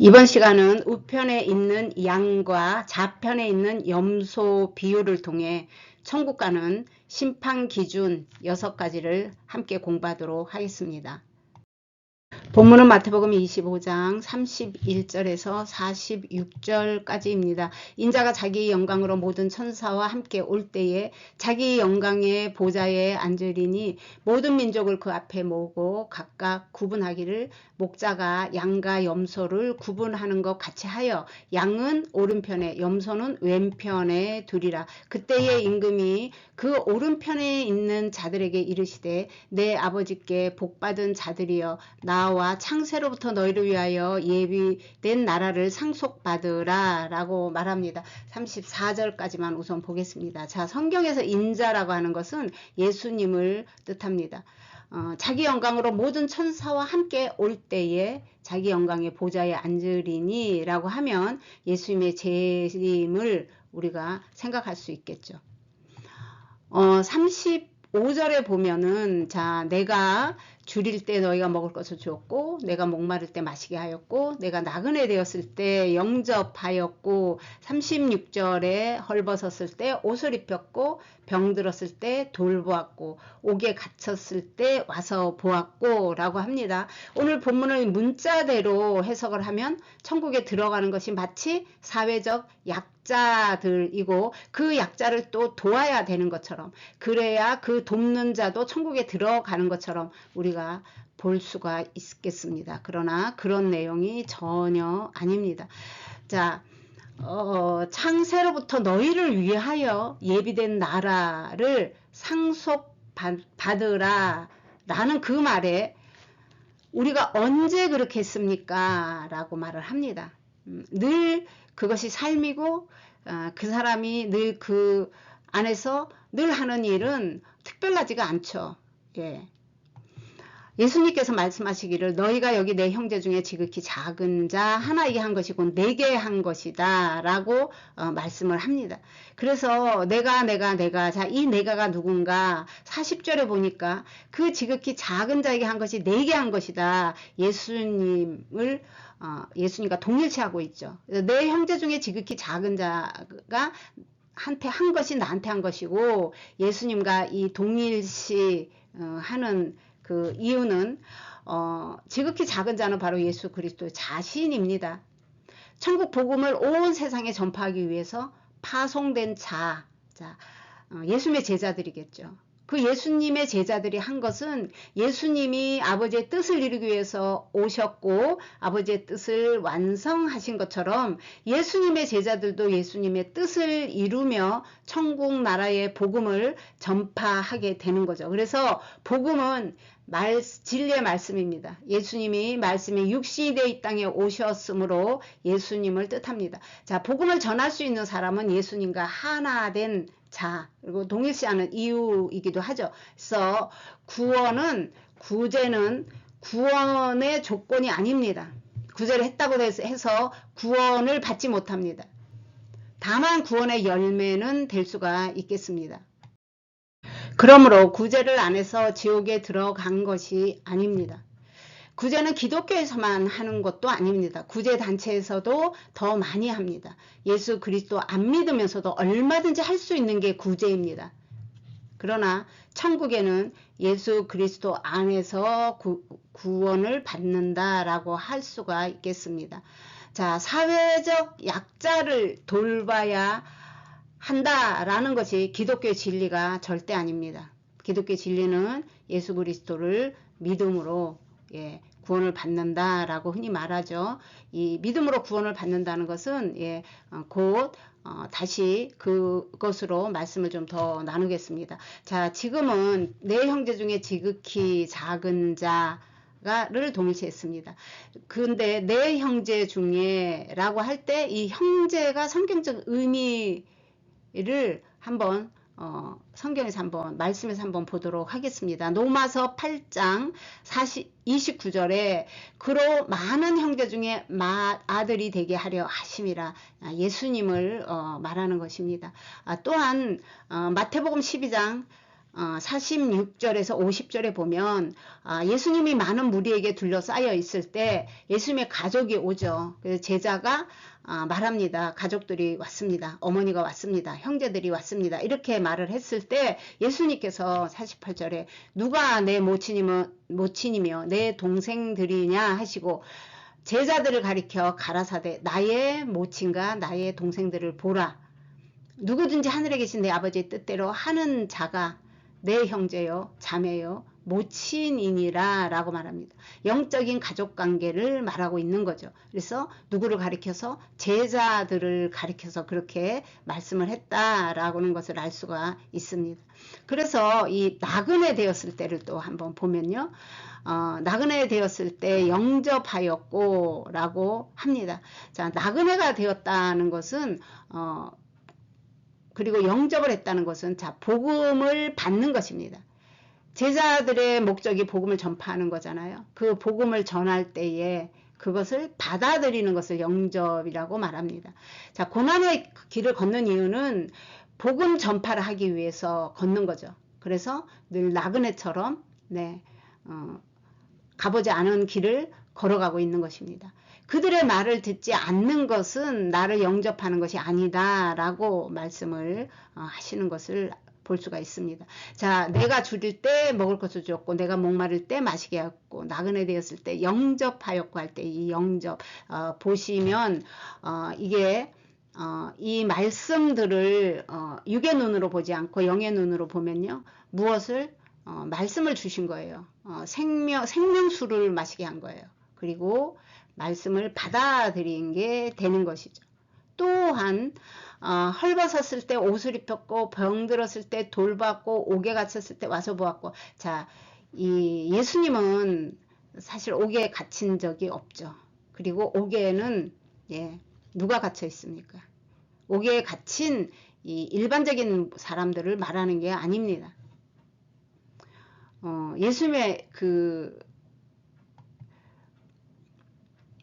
이번 시간은 우편에 있는 양과 좌편에 있는 염소 비유를 통해 천국 가는 심판 기준 6가지를 함께 공부하도록 하겠습니다. 본문은 마태복음 25장 31절에서 46절까지입니다. 인자가 자기 영광으로 모든 천사와 함께 올 때에 자기 영광의 보좌에 앉으리니 모든 민족을 그 앞에 모으고 각각 구분하기를 목자가 양과 염소를 구분하는 것 같이 하여 양은 오른편에 염소는 왼편에 두리라. 그때의 임금이 그 오른편에 있는 자들에게 이르시되 내 아버지께 복받은 자들이여 나와 창세로부터 너희를 위하여 예비된 나라를 상속받으라 라고 말합니다. 34절까지만 우선 보겠습니다. 자 성경에서 인자라고 하는 것은 예수님을 뜻합니다. 어, 자기 영광으로 모든 천사와 함께 올 때에 자기 영광의 보좌에 앉으리니 라고 하면 예수님의 재림을 우리가 생각할 수 있겠죠. 어, 35절에 보면은 자 내가 줄일 때 너희가 먹을 것을 주었고 내가 목마를 때 마시게 하였고 내가 나그네 되었을 때 영접하였고 36절에 헐벗었을 때 옷을 입혔고 병들었을 때 돌보았고 옥에 갇혔을 때 와서 보았고 라고 합니다. 오늘 본문을 문자대로 해석을 하면 천국에 들어가는 것이 마치 사회적 약자들이고 그 약자를 또 도와야 되는 것처럼 그래야 그 돕는 자도 천국에 들어가는 것처럼 우리가 볼 수가 있겠습니다. 그러나 그런 내용이 전혀 아닙니다. 자, 어, 창세로부터 너희를 위하여 예비된 나라를 상속받으라 라는 그 말에 우리가 언제 그렇게 했습니까? 라고 말을 합니다. 음, 늘 그것이 삶이고 어, 그 사람이 늘 그 안에서 늘 하는 일은 특별하지가 않죠. 예. 예수님께서 말씀하시기를 너희가 여기 내 형제 중에 지극히 작은 자 하나에게 한 것이고 내게 한 것이다 라고 어, 말씀을 합니다. 그래서 내가 내가 내가 자 이 내가가 누군가 40절에 보니까 그 지극히 작은 자에게 한 것이 내게 한 것이다. 예수님을 어, 예수님과 동일시하고 있죠. 내 형제 중에 지극히 작은 자가 한테 한 것이 나한테 한 것이고 예수님과 이 동일시 어, 하는 그 이유는 어, 지극히 작은 자는 바로 예수 그리스도 자신입니다. 천국 복음을 온 세상에 전파하기 위해서 파송된 자, 자 어, 예수님의 제자들이겠죠. 그 예수님의 제자들이 한 것은 예수님이 아버지의 뜻을 이루기 위해서 오셨고 아버지의 뜻을 완성하신 것처럼 예수님의 제자들도 예수님의 뜻을 이루며 천국 나라의 복음을 전파하게 되는 거죠. 그래서 복음은 말, 진리의 말씀입니다. 예수님이 말씀이 육신이 이 땅에 오셨으므로 예수님을 뜻합니다. 자, 복음을 전할 수 있는 사람은 예수님과 하나 된 자, 그리고 동일시하는 이유이기도 하죠. 그래서 구원은, 구제는 구원의 조건이 아닙니다. 구제를 했다고 해서 구원을 받지 못합니다. 다만 구원의 열매는 될 수가 있겠습니다. 그러므로 구제를 안 해서 지옥에 들어간 것이 아닙니다. 구제는 기독교에서만 하는 것도 아닙니다. 구제 단체에서도 더 많이 합니다. 예수 그리스도 안 믿으면서도 얼마든지 할 수 있는 게 구제입니다. 그러나 천국에는 예수 그리스도 안에서 구, 구원을 받는다라고 할 수가 있겠습니다. 자, 사회적 약자를 돌봐야 한다라는 것이 기독교의 진리가 절대 아닙니다. 기독교의 진리는 예수 그리스도를 믿음으로 예, 구원을 받는다라고 흔히 말하죠. 이 믿음으로 구원을 받는다는 것은 예, 어, 곧 어, 다시 그것으로 말씀을 좀 더 나누겠습니다. 자, 지금은 내 형제 중에 지극히 작은 자를 동일시했습니다. 근데 내 형제 중에라고 할 때 이 형제가 성경적 의미를 한번 어, 성경에서 한번 말씀에서 한번 보도록 하겠습니다. 노마서 8장 40, 29절에 그로 많은 형제 중에 마, 아들이 되게 하려 하심이라 아, 예수님을 어, 말하는 것입니다. 아, 또한 어, 마태복음 12장 어, 46절에서 50절에 보면 아, 예수님이 많은 무리에게 둘러싸여 있을 때 예수님의 가족이 오죠. 그래서 제자가 아, 말합니다. 가족들이 왔습니다. 어머니가 왔습니다. 형제들이 왔습니다. 이렇게 말을 했을 때 예수님께서 48절에 누가 내 모친이며, 모친이며 내 동생들이냐 하시고 제자들을 가리켜 가라사대 나의 모친과 나의 동생들을 보라. 누구든지 하늘에 계신 내 아버지의 뜻대로 하는 자가 내 형제요, 자매요, 모친이니라 라고 말합니다. 영적인 가족 관계를 말하고 있는 거죠. 그래서 누구를 가리켜서 제자들을 가리켜서 그렇게 말씀을 했다라고는 것을 알 수가 있습니다. 그래서 이 나그네 되었을 때를 또 한번 보면요. 어, 나그네 되었을 때 영접하였고 라고 합니다. 자, 나그네가 되었다는 것은 어, 그리고 영접을 했다는 것은 자 복음을 받는 것입니다. 제자들의 목적이 복음을 전파하는 거잖아요. 그 복음을 전할 때에 그것을 받아들이는 것을 영접이라고 말합니다. 자, 고난의 길을 걷는 이유는 복음 전파를 하기 위해서 걷는 거죠. 그래서 늘 나그네처럼 네, 어, 가보지 않은 길을 걸어가고 있는 것입니다. 그들의 말을 듣지 않는 것은 나를 영접하는 것이 아니다 라고 말씀을 어, 하시는 것을 볼 수가 있습니다. 자, 내가 줄일 때 먹을 것을 줬고, 내가 목마를 때 마시게 했고, 나그네 되었을 때 영접하였고 할 때 이 영접 어, 보시면 어, 이게 어, 이 말씀들을 어, 육의 눈으로 보지 않고 영의 눈으로 보면요, 무엇을 어, 말씀을 주신 거예요. 어, 생명 생명수를 마시게 한 거예요. 그리고 말씀을 받아들인 게 되는 것이죠. 또한 어, 헐벗었을 때 옷을 입혔고 병들었을 때 돌봤고 옥에 갇혔을 때 와서 보았고 자, 이 예수님은 사실 옥에 갇힌 적이 없죠. 그리고 옥에는 예, 누가 갇혀 있습니까? 옥에 갇힌 이 일반적인 사람들을 말하는 게 아닙니다. 어, 예수님의 그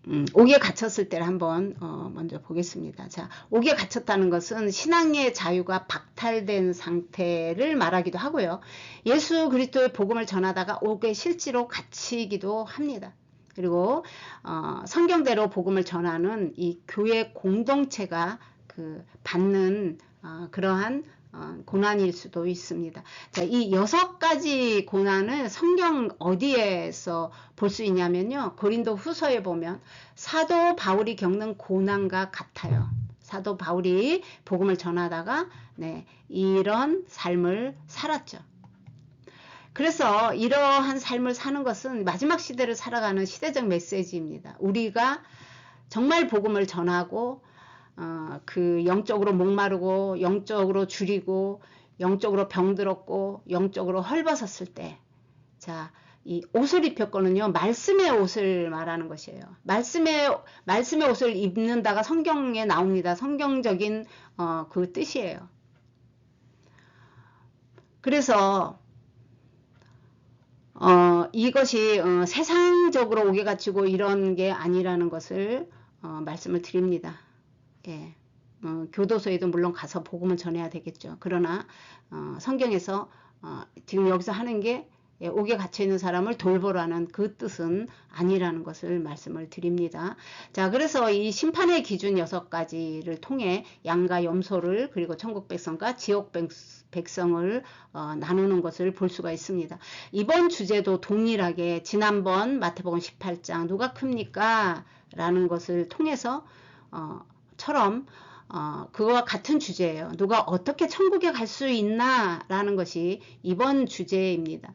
음, 옥에 갇혔을 때를 한번 어, 먼저 보겠습니다. 자, 옥에 갇혔다는 것은 신앙의 자유가 박탈된 상태를 말하기도 하고요. 예수 그리스도의 복음을 전하다가 옥에 실제로 갇히기도 합니다. 그리고 어, 성경대로 복음을 전하는 이 교회 공동체가 그 받는 어, 그러한 어, 고난일 수도 있습니다. 자, 이 여섯 가지 고난을 성경 어디에서 볼 수 있냐면요. 고린도 후서에 보면 사도 바울이 겪는 고난과 같아요. 사도 바울이 복음을 전하다가 네, 이런 삶을 살았죠. 그래서 이러한 삶을 사는 것은 마지막 시대를 살아가는 시대적 메시지입니다. 우리가 정말 복음을 전하고 어, 그 영적으로 목마르고 영적으로 줄이고 영적으로 병들었고 영적으로 헐벗었을 때 자, 이 옷을 입혔거든요. 말씀의 옷을 말하는 것이에요. 말씀의 말씀의 옷을 입는다가 성경에 나옵니다. 성경적인 어, 그 뜻이에요. 그래서 어, 이것이 어, 세상적으로 오게 갇히고 이런 게 아니라는 것을 어, 말씀을 드립니다. 예. 어, 교도소에도 물론 가서 복음을 전해야 되겠죠. 그러나 어, 성경에서 어, 지금 여기서 하는 게 예, 옥에 갇혀 있는 사람을 돌보라는 그 뜻은 아니라는 것을 말씀을 드립니다. 자, 그래서 이 심판의 기준 여섯 가지를 통해 양과 염소를 그리고 천국 백성과 지옥 백성을 어, 나누는 것을 볼 수가 있습니다. 이번 주제도 동일하게 지난번 마태복음 18장 누가 큽니까? 라는 것을 통해서 어, 처럼 어, 그거와 같은 주제예요. 누가 어떻게 천국에 갈 수 있나 라는 것이 이번 주제입니다.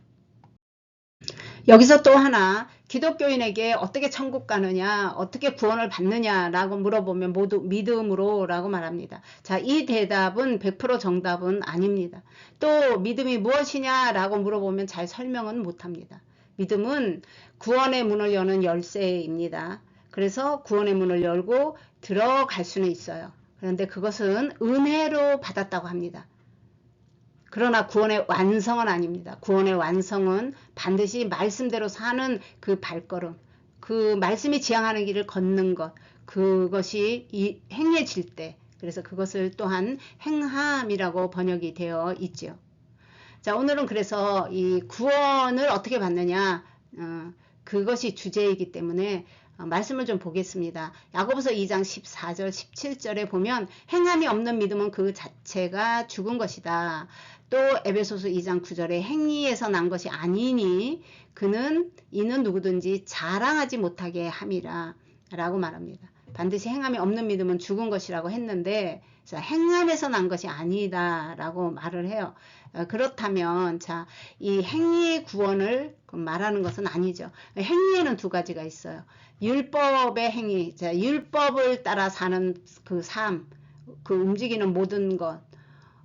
여기서 또 하나 기독교인에게 어떻게 천국 가느냐 어떻게 구원을 받느냐 라고 물어보면 모두 믿음으로 라고 말합니다. 자, 이 대답은 100% 정답은 아닙니다. 또 믿음이 무엇이냐 라고 물어보면 잘 설명은 못합니다. 믿음은 구원의 문을 여는 열쇠입니다. 그래서 구원의 문을 열고 들어갈 수는 있어요. 그런데 그것은 은혜로 받았다고 합니다. 그러나 구원의 완성은 아닙니다. 구원의 완성은 반드시 말씀대로 사는 그 발걸음, 그 말씀이 지향하는 길을 걷는 것, 그것이 행해질 때, 그래서 그것을 또한 행함이라고 번역이 되어 있죠. 자, 오늘은 그래서 이 구원을 어떻게 받느냐, 어, 그것이 주제이기 때문에 어, 말씀을 좀 보겠습니다. 야고보서 2장 14절, 17절에 보면 행함이 없는 믿음은 그 자체가 죽은 것이다. 또 에베소서 2장 9절에 행위에서 난 것이 아니니 그는 이는 누구든지 자랑하지 못하게 함이라 라고 말합니다. 반드시 행함이 없는 믿음은 죽은 것이라고 했는데 자, 행함에서 난 것이 아니다 라고 말을 해요. 어, 그렇다면 자, 이 행위의 구원을 말하는 것은 아니죠. 행위에는 두 가지가 있어요. 율법의 행위, 자, 율법을 따라 사는 그 삶, 그 움직이는 모든 것,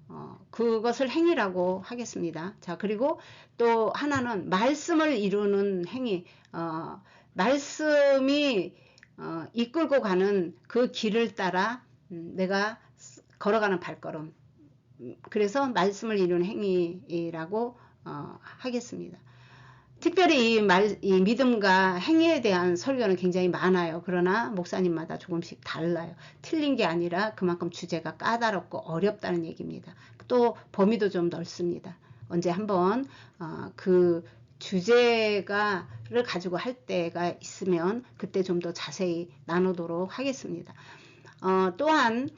어, 그것을 행위라고 하겠습니다. 자, 그리고 또 하나는 말씀을 이루는 행위, 어, 말씀이 어, 이끌고 가는 그 길을 따라 음, 내가 걸어가는 발걸음. 음, 그래서 말씀을 이루는 행위라고 어, 하겠습니다. 특별히 이, 말, 이 믿음과 행위에 대한 설교는 굉장히 많아요. 그러나 목사님마다 조금씩 달라요. 틀린 게 아니라 그만큼 주제가 까다롭고 어렵다는 얘기입니다. 또 범위도 좀 넓습니다. 언제 한번 어, 그 주제가를 가지고 할 때가 있으면 그때 좀 더 자세히 나누도록 하겠습니다. 어, 또한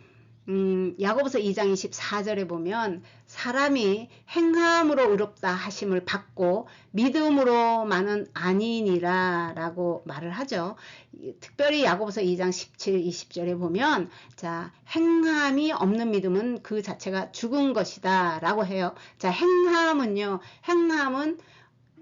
음, 야고보서 2장 24절에 보면 사람이 행함으로 의롭다 하심을 받고 믿음으로만은 아니니라 라고 말을 하죠. 특별히 야고보서 2장 17, 20절에 보면 자 행함이 없는 믿음은 그 자체가 죽은 것이다 라고 해요. 자 행함은요. 행함은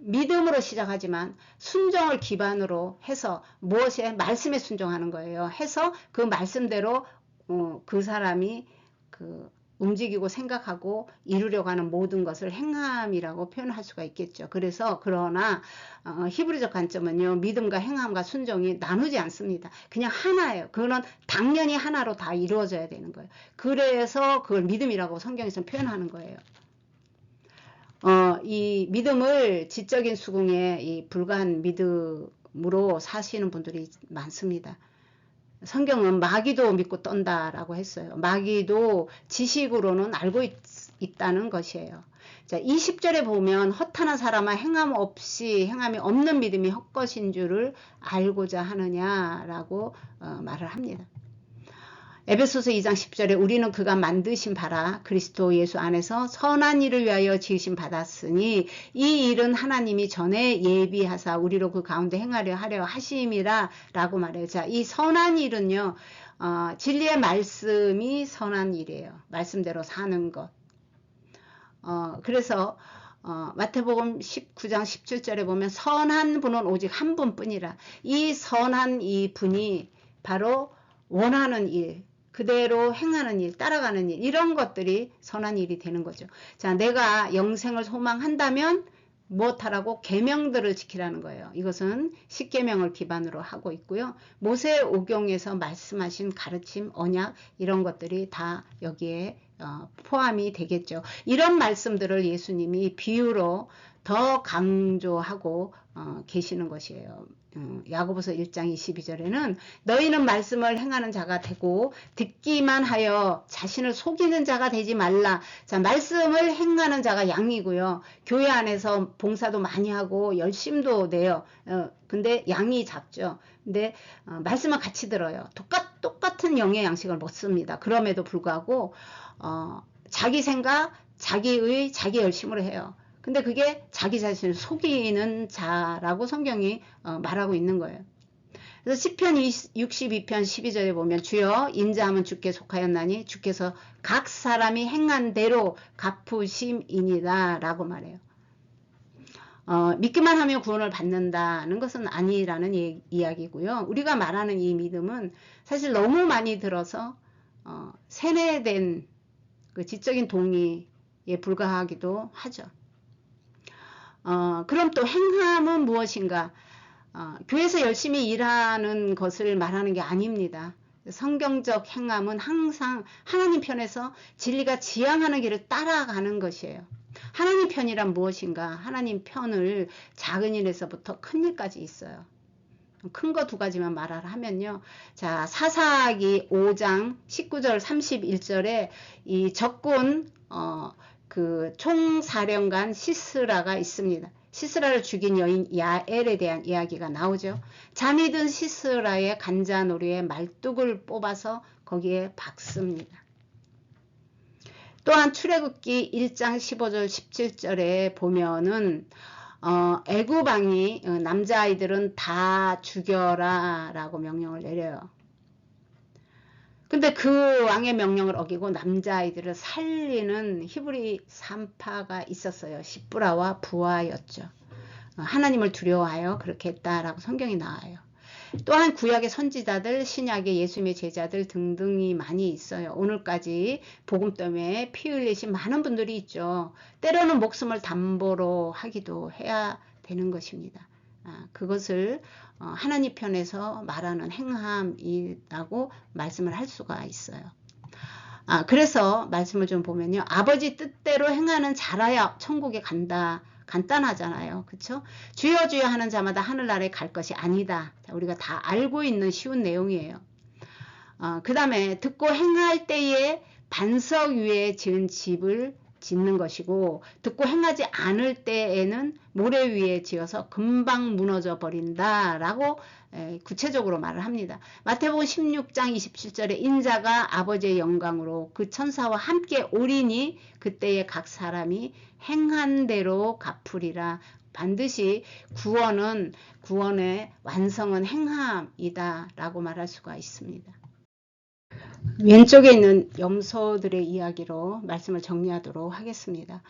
믿음으로 시작하지만 순종을 기반으로 해서 무엇에 말씀에 순종하는 거예요. 해서 그 말씀대로 어, 그 사람이 그 움직이고 생각하고 이루려고 하는 모든 것을 행함이라고 표현할 수가 있겠죠. 그래서 그러나 어, 히브리적 관점은요. 믿음과 행함과 순종이 나누지 않습니다. 그냥 하나예요. 그거는 당연히 하나로 다 이루어져야 되는 거예요. 그래서 그걸 믿음이라고 성경에서 표현하는 거예요. 어, 이 믿음을 지적인 수긍에 이 불가한 믿음으로 사시는 분들이 많습니다. 성경은 마귀도 믿고 떤다라고 했어요. 마귀도 지식으로는 알고 있, 다는 것이에요. 자, 20절에 보면 허탄한 사람아 행함 없이 행함이 없는 믿음이 헛것인 줄을 알고자 하느냐라고 어, 말을 합니다. 에베소서 2장 10절에 우리는 그가 만드신 바라 그리스도 예수 안에서 선한 일을 위하여 지으신 받았으니 이 일은 하나님이 전에 예비하사 우리로 그 가운데 행하려 하려 하심이라 라고 말해요. 자, 이 선한 일은요. 어, 진리의 말씀이 선한 일이에요. 말씀대로 사는 것. 어, 그래서 어, 마태복음 19장 17절에 보면 선한 분은 오직 한 분뿐이라. 이 선한 이 분이 바로 원하는 일, 그대로 행하는 일, 따라가는 일, 이런 것들이 선한 일이 되는 거죠. 자, 내가 영생을 소망한다면 무엇하라고 계명들을 지키라는 거예요. 이것은 십계명을 기반으로 하고 있고요. 모세 오경에서 말씀하신 가르침, 언약 이런 것들이 다 여기에 어, 포함이 되겠죠. 이런 말씀들을 예수님이 비유로 더 강조하고 어, 계시는 것이에요. 음, 야고보서 1장 22절에는 너희는 말씀을 행하는 자가 되고 듣기만 하여 자신을 속이는 자가 되지 말라. 자, 말씀을 행하는 자가 양이고요. 교회 안에서 봉사도 많이 하고 열심도 내요. 어, 근데 양이 작죠. 근데 어, 말씀을 같이 들어요. 똑같 똑같은 영의 양식을 먹습니다. 그럼에도 불구하고 어, 자기 생각, 자기의 자기 열심으로 해요. 근데 그게 자기 자신을 속이는 자라고 성경이 어, 말하고 있는 거예요. 그래서 시편 62편 12절에 보면 주여 인자함은 주께 속하였나니 주께서 각 사람이 행한 대로 갚으심이니라 라고 말해요. 어, 믿기만 하면 구원을 받는다는 것은 아니라는 이, 이야기고요. 우리가 말하는 이 믿음은 사실 너무 많이 들어서 어, 세뇌된 그 지적인 동의에 불과하기도 하죠. 어, 그럼 또 행함은 무엇인가? 어, 교회에서 열심히 일하는 것을 말하는 게 아닙니다. 성경적 행함은 항상 하나님 편에서 진리가 지향하는 길을 따라가는 것이에요. 하나님 편이란 무엇인가? 하나님 편을 작은 일에서부터 큰 일까지 있어요. 큰 거 두 가지만 말을 하면요. 자, 사사기 5장 19절 31절에 이 적군, 어, 그 총사령관 시스라가 있습니다. 시스라를 죽인 여인 야엘에 대한 이야기가 나오죠. 잠이 든 시스라의 간자놀이에 말뚝을 뽑아서 거기에 박습니다. 또한 출애굽기 1장 15절 17절에 보면은 어, 애구방이 어, 남자아이들은 다 죽여라 라고 명령을 내려요. 근데 그 왕의 명령을 어기고 남자아이들을 살리는 히브리 산파가 있었어요. 시브라와 부하였죠. 어, 하나님을 두려워하여 그렇게 했다라고 성경이 나와요. 또한 구약의 선지자들, 신약의 예수님의 제자들 등등이 많이 있어요. 오늘까지 복음 때문에 피 흘리신 많은 분들이 있죠. 때로는 목숨을 담보로 하기도 해야 되는 것입니다. 아, 그것을 어, 하나님 편에서 말하는 행함이라고 말씀을 할 수가 있어요. 아, 그래서 말씀을 좀 보면요. 아버지 뜻대로 행하는 자라야 천국에 간다. 간단하잖아요. 그쵸? 주여 주여 하는 자마다 하늘나라에 갈 것이 아니다. 자, 우리가 다 알고 있는 쉬운 내용이에요. 어, 그 다음에 듣고 행할 때에 반석 위에 지은 집을 짓는 것이고 듣고 행하지 않을 때에는 모래 위에 지어서 금방 무너져 버린다 라고 구체적으로 말을 합니다. 마태복음 16장 27절에 인자가 아버지의 영광으로 그 천사와 함께 오리니 그때에 각 사람이 행한 대로 갚으리라 반드시 구원은 구원의 완성은 행함이다 라고 말할 수가 있습니다. 왼쪽에 있는 염소들의 이야기로 말씀을 정리하도록 하겠습니다.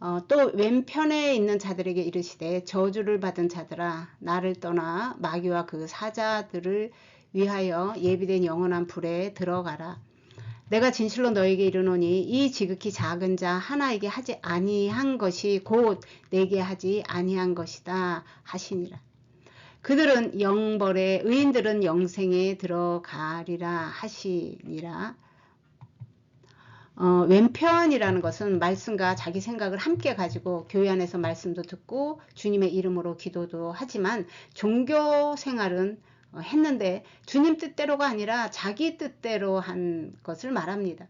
어, 또 왼편에 있는 자들에게 이르시되 저주를 받은 자들아 나를 떠나 마귀와 그 사자들을 위하여 예비된 영원한 불에 들어가라. 내가 진실로 너에게 이르노니 이 지극히 작은 자 하나에게 하지 아니한 것이 곧 내게 하지 아니한 것이다 하시니라. 그들은 영벌에 의인들은 영생에 들어가리라 하시니라. 어, 왼편이라는 것은 말씀과 자기 생각을 함께 가지고 교회 안에서 말씀도 듣고 주님의 이름으로 기도도 하지만 종교 생활은 어, 했는데 주님 뜻대로가 아니라 자기 뜻대로 한 것을 말합니다.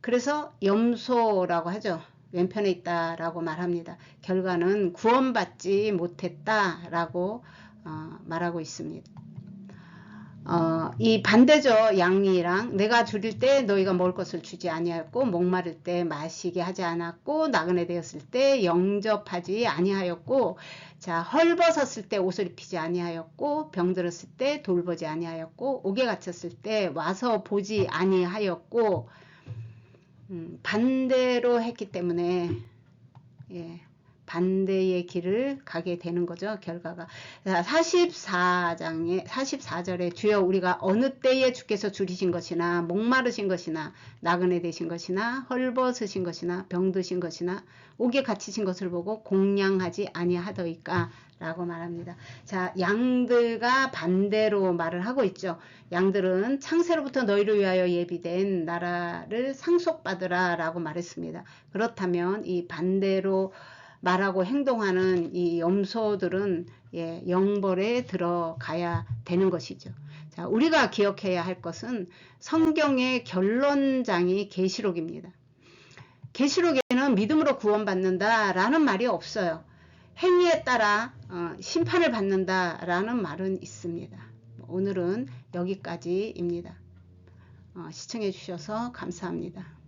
그래서 염소라고 하죠. 왼편에 있다라고 말합니다. 결과는 구원받지 못했다라고 어, 말하고 있습니다. 어, 이 반대죠. 양이랑 내가 줄일 때 너희가 먹을 것을 주지 아니하였고 목마를 때 마시게 하지 않았고 나그네 되었을 때 영접하지 아니하였고 자 헐벗었을 때 옷을 입히지 아니하였고 병들었을 때 돌보지 아니하였고 옥에 갇혔을 때 와서 보지 아니하였고 음, 반대로 했기 때문에 예. 반대의 길을 가게 되는 거죠. 결과가. 44장에 44절에 주여 우리가 어느 때에 주께서 줄이신 것이나 목마르신 것이나 나그네 되신 것이나 헐벗으신 것이나 병드신 것이나 옥에 갇히신 것을 보고 공양하지 아니하더이까 라고 말합니다. 자, 양들과 반대로 말을 하고 있죠. 양들은 창세로부터 너희를 위하여 예비된 나라를 상속받으라 라고 말했습니다. 그렇다면 이 반대로 말하고 행동하는 이 염소들은 예, 영벌에 들어가야 되는 것이죠. 자, 우리가 기억해야 할 것은 성경의 결론장이 계시록입니다. 계시록에는 믿음으로 구원받는다라는 말이 없어요. 행위에 따라 어, 심판을 받는다라는 말은 있습니다. 오늘은 여기까지입니다. 어, 시청해 주셔서 감사합니다.